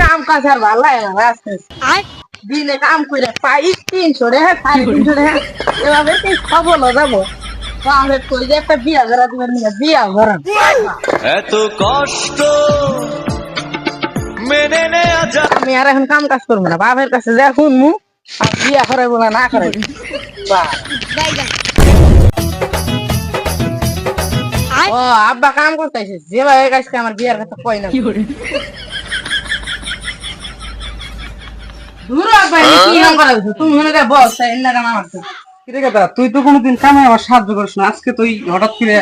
কাম কাজ আর ভালো লাগে না রাস্তায় দিনে কাম করে পাই তিনশো টাকা সাড়ে তিনশো এভাবে কি সফল হয়ে যাব? তাহলে কই যে একটা বিয়া করা দিবেন না বিয়া করা। এত কষ্ট মেনে নেওয়া যায়। আমি আর এখন কাম কাজ করব না বাপের কাছে যা শুনমু আর বিয়া করাইবো না না করাইবো। ও আব্বা কাম করতেছে যেভাবে কাজকে আমার বিয়ার কথা কই না দূর আব্বা আমি কি কাম করা হইছে? তুমি মনে করে বস তাই তো। কথা তুই তো কোনোদিন কামে আমার সাহায্য করিস না। আজকে তুই হঠাৎ করে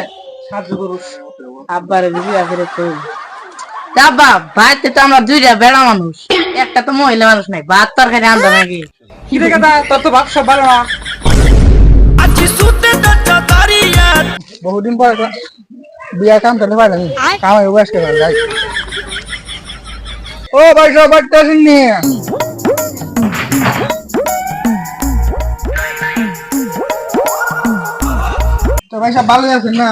সাহায্য করিস। আব্বারে বিয়া করে কই? তা আব্বা বাড়িতে তো আমরা দুইটা বেড়া মানুষ। একটা তো মহিলা মানুষ নাই ভাত তরকারি আনতো নাকি? কিরে কথা তোর তো ভাবসব ভালো না। আছি সুতে দরজা দাঁড়িয়ে বহুদিন পরে বিয়া কাম করতে পারলাম কামাই যাই। ও ভাই সব বাড়িতে আসেননি ভাই সব ভালো আছেন না?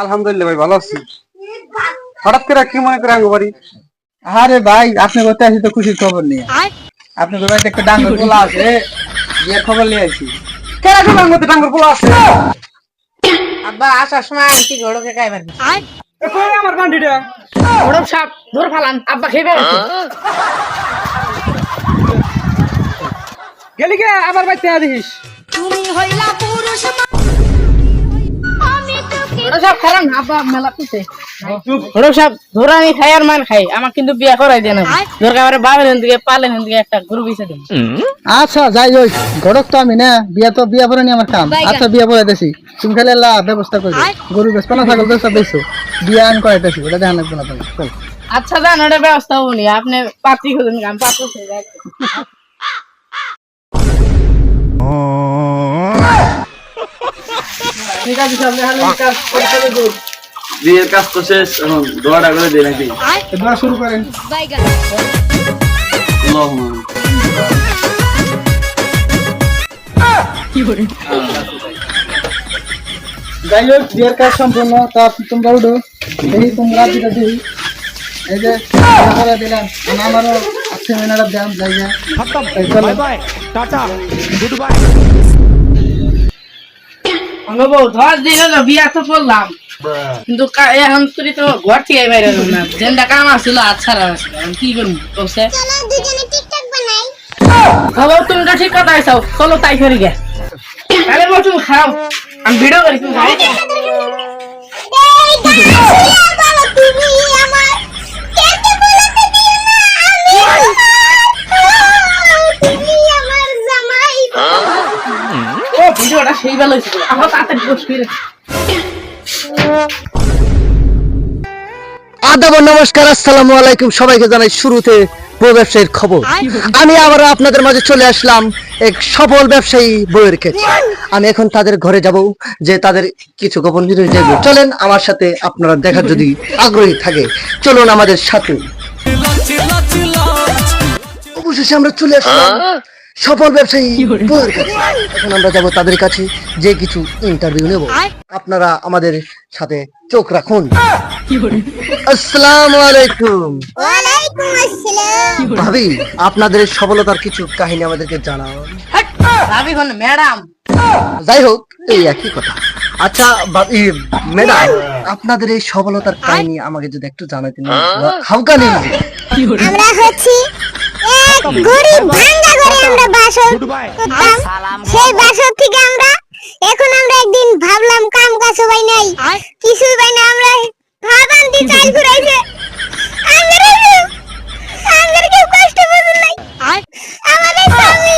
আলহামদুলিল্লাহ ভাই ভালো আছি। হঠাৎ করে কি মনে করে আঙ্গো বাড়ি? আরে ভাই আপনি করতে আসি তো খুশির খবর নিয়ে? আপনি বাড়িতে একটা ডাঙ্গর পোলা আছে বিয়ের খবর নিয়ে আসি। কেন তোমার মধ্যে ডাঙ্গর পোলা আছে? আব্বা আসার সময় আন্টি ঘোড়কে খাইবার আমার বান্ডিটা? ঘোড়ক সাপ ধরে ফালান। আব্বা খেয়ে গেলি কে আবার বাইতে আদিস তুমি হইলা পুরুষ দেন আচ্ছা যাই ঘটক তো আমি না বিয়া তো বিয়া পরে আমার কাম। বাইগান। আচ্ছা বিয়া পরে দেছি। তুমি খালি আল্লাহ ব্যবস্থা করে গরু বেশ পানা ছাগল বিয়া আন করাইতেছি ওটা দেখান লাগবে না আচ্ছা জান ওটা ব্যবস্থা হবনি আপনি পাত্রী খুঁজুন আমি পাত্র খুঁজে যাই ঠিক আছে সব দেখালে কাজ করতে হবে বিয়ের কাজ তো শেষ এখন দোয়াটা করে দিয়ে নাকি দোয়া শুরু করেন। যাই হোক বিয়ের কাজ সম্পূর্ণ তা তোমরা উঠো। দেখি তোমরা যেটা দেখি এই যে দিলাম। আমারও দাম জায়গা চলো অনুভব দশ দিন হলো বিয়া তো করলাম কিন্তু এখন তুই তো ঘর থেকে বাইরে না যেটা কাম আসছিল আচ্ছা আসছিল কি করব বানাই। বাবা তুমি তো ঠিক কথা আইসাও চলো তাই করি গে। তাহলে বল তুমি খাও আমি ভিডিও করি তুমি আদাব নমস্কার, আসসালামু আলাইকুম। সবাইকে জানাই শুরুতে বই ব্যবসায়ীর খবর। আমি আবার আপনাদের মাঝে চলে আসলাম এক সফল ব্যবসায়ী বইয়ের ক্ষেত্রে। আমি এখন তাদের ঘরে যাব, যে তাদের কিছু গোপন জিনিস দেখব। চলেন আমার সাথে আপনারা দেখার যদি আগ্রহী থাকে, চলুন আমাদের সাথে। অবশেষে আমরা চলে আসলাম। সফল ব্যবসায়ী এখন আমরা যাব তাদের কাছে যে কিছু ইন্টারভিউ নেব। আপনারা আমাদের সাথে চোখ রাখুন। আসসালামু আলাইকুম। ওয়ালাইকুম আসসালাম। ভাবি আপনাদের সফলতার কিছু কাহিনী আমাদেরকে জানাও। ভাবি কোন ম্যাডাম। যাই হোক এই একই কথা। আচ্ছা ভাবি ম্যাডাম আপনাদের এই সফলতার কাহিনী আমাকে যদি একটু জানাতেন। হাউকা নেই। আমরা হচ্ছি গরিব ভাঙ্গা করে আমরা বাস করতাম। সেই বাসর থেকে আমরা এখন আমরা একদিন ভাবলাম কাম কাজ ভাই নাই কিছুই ভাই না আমরা ভাবান দি চাল ঘুরাইছে। আমরা আমরা কেউ কষ্ট বুঝুন নাই। আমাদের স্বামী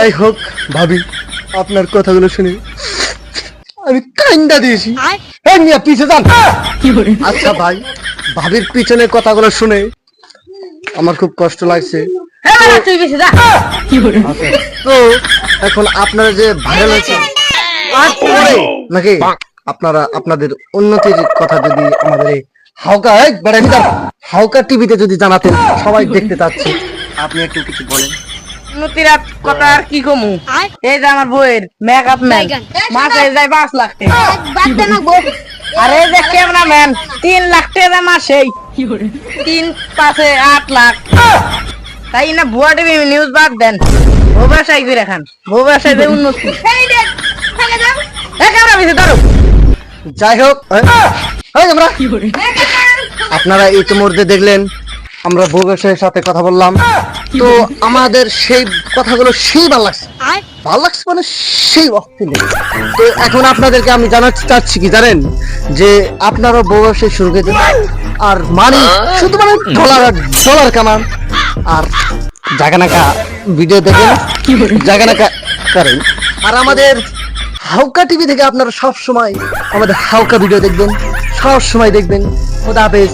যাই হোক ভাবি আপনার কথাগুলো শুনে। আমি কান্দা দিয়েছি। এই মিয়া পিছে যান। আচ্ছা ভাই ভাবির পিছনে কথাগুলো শুনে আমার খুব কষ্ট লাগছে। তুই বেশি যা। আচ্ছা, তো এখন আপনারা যে ভাইরাল হয়েছে আর নাকি? আপনারা আপনাদের উন্নতির কথা যদি আমাদের হাউকা টিভিতে যদি জানাতেন সবাই দেখতে চাচ্ছে। আপনি একটু কিছু বলেন। কথা আর কি কমু? এই যে আমার বইয়ের মেকআপ ম্যান মাসে যায় পাঁচ লাখ আর এই যে ক্যামেরাম্যান তিন লাখ টাকা মাসেই। তিন পাঁচে আট লাখ। তাই না ভুয়া টিভি নিউজ বাদ দেন। ভো ব্যবসায়ী করে খান। ভো ব্যবসায়ী উন্নতি। ক্যামেরা পিছিয়ে ধরো। যাই হোক আমরা আপনারা ইতিমধ্যে দেখলেন আমরা বউ ব্যবসায়ীর সাথে কথা বললাম। তো আমাদের সেই কথাগুলো সেই ভালো লাগছে। ভালো লাগছে মানে সেই অস্থির। তো এখন আপনাদেরকে আমি জানাতে চাচ্ছি কি জানেন? যে আপনারা বউ ব্যবসায়ী শুরু করে আর মানে শুধু মানে ডলার ডলার কামান আর জাগানাকা ভিডিও দেখেন জাগানাকা করেন আর আমাদের হাউকা টিভি থেকে আপনারা সব সময় আমাদের হাউকা ভিডিও দেখবেন। সব সময় দেখবেন। খোদা হাফেজ।